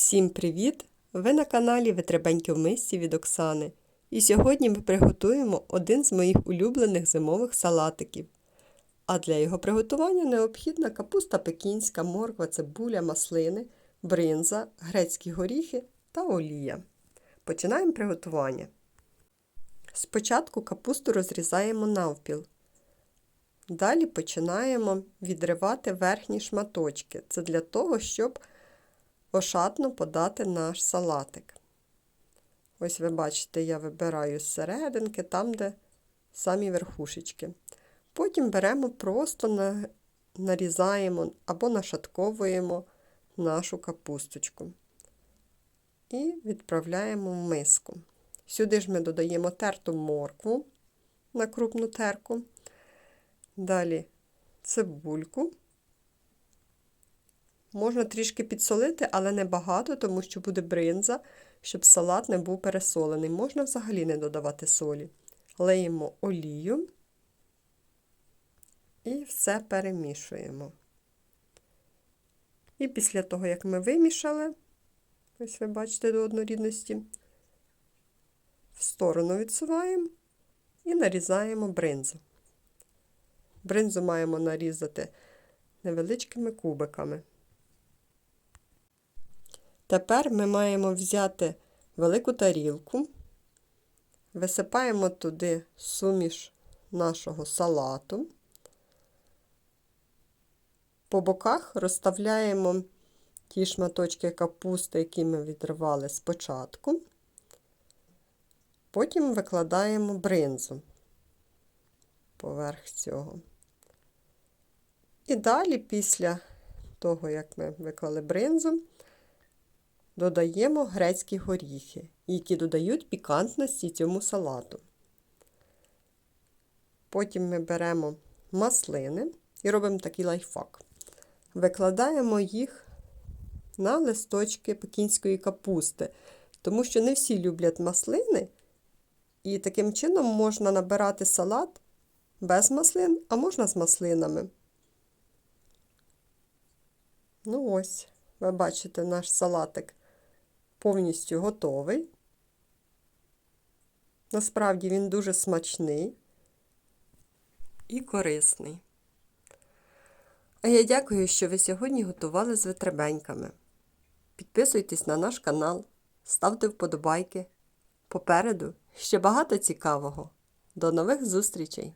Всім привіт! Ви на каналі Витребеньки в мисці від Оксани. І сьогодні ми приготуємо один з моїх улюблених зимових салатиків. А для його приготування необхідна капуста пекінська, морква, цибуля, маслини, бринза, грецькі горіхи та олія. Починаємо приготування. Спочатку капусту розрізаємо навпіл. Далі починаємо відривати верхні шматочки. Це для того, щоб ошатно подати наш салатик. Ось ви бачите, я вибираю з серединки, там, де самі верхушечки. Потім беремо, просто нарізаємо або нашатковуємо нашу капусточку і відправляємо в миску. Сюди ж ми додаємо терту моркву на крупну терку. Далі цибульку. Можна трішки підсолити, але не багато, тому що буде бринза, щоб салат не був пересолений. Можна взагалі не додавати солі. Леємо олію і все перемішуємо. І після того, як ми вимішали, ось ви бачите до однорідності, в сторону відсуваємо і нарізаємо бринзу. Бринзу маємо нарізати невеличкими кубиками. Тепер ми маємо взяти велику тарілку, висипаємо туди суміш нашого салату. По боках розставляємо ті шматочки капусти, які ми відривали спочатку. Потім викладаємо бринзу поверх цього. І далі, після того, як ми виклали бринзу, додаємо грецькі горіхи, які додають пікантності цьому салату. Потім ми беремо маслини і робимо такий лайфхак. Викладаємо їх на листочки пекінської капусти, тому що не всі люблять маслини, і таким чином можна набирати салат без маслин, а можна з маслинами. Ну ось, ви бачите, наш салатик повністю готовий. Насправді він дуже смачний і корисний. А я дякую, що ви сьогодні готували з витребеньками. Підписуйтесь на наш канал, ставте вподобайки. Попереду ще багато цікавого. До нових зустрічей!